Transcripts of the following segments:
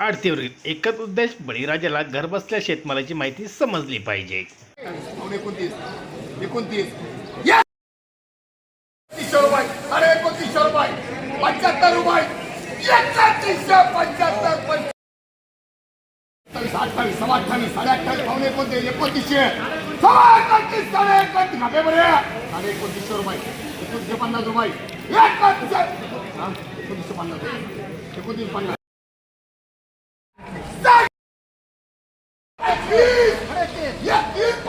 आरतीवरील एकच उद्देश बळीराजाला घरबसल्या शेतमालाची माहिती समजली पाहिजे. एकोणतीसशे एकोणतीस एकोणतीस. या! रुपये. अरे एकोणतीसशे पन्नास पंच्याहत्तर एकोणतीसशे पन्नास अठ्ठावीस साडे अठ्ठावीस पावणे एकोणतीस एकोणतीसशे सव्वा एकोणतीस साडे एकोणतीस घाबे बरे साडे एकोणतीसशे रुपये एकोणतीसशे पन्नास रुपये एकोणतीसशे हा, एकोणतीसशे पन्नास रुपये एकोणतीस पन्नास एकवीस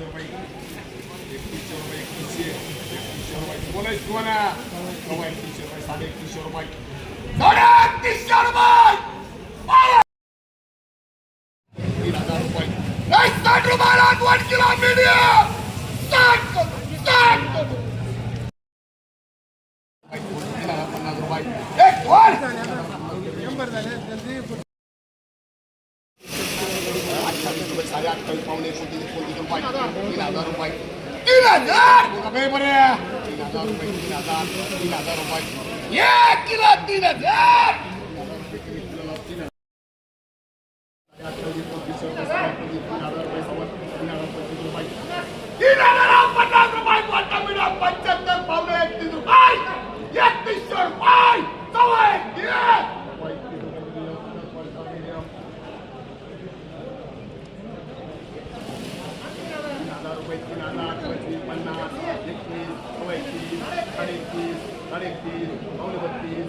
एकतीसशे रुपये एकतीसशे रुपये एकतीसशे एकतीसशे रुपये बोलायच तू ना सव्वा एकतीसशे रुपये साडे एकतीसशे रुपये साडे एकतीसशे रुपये बारा. तीन हजार रुपये नाही, साठ रुपयाला दोन किलो मीडियम साठ करू, साठ करू. तीन हजार पन्नास रुपये एक वर. अठ्ठावीस रुपये अठ्ठावीस पावणे एकोणतीस एकोणतीस रुपये तीन हजार रुपये. तीन हजार! रुपये बरे? तीन हजार रुपये तीन हजार तीन हजार रुपये. एक किलो तीन हजार! तीन हजार पन्नास Arenqueiro, Paulo Levanteiro,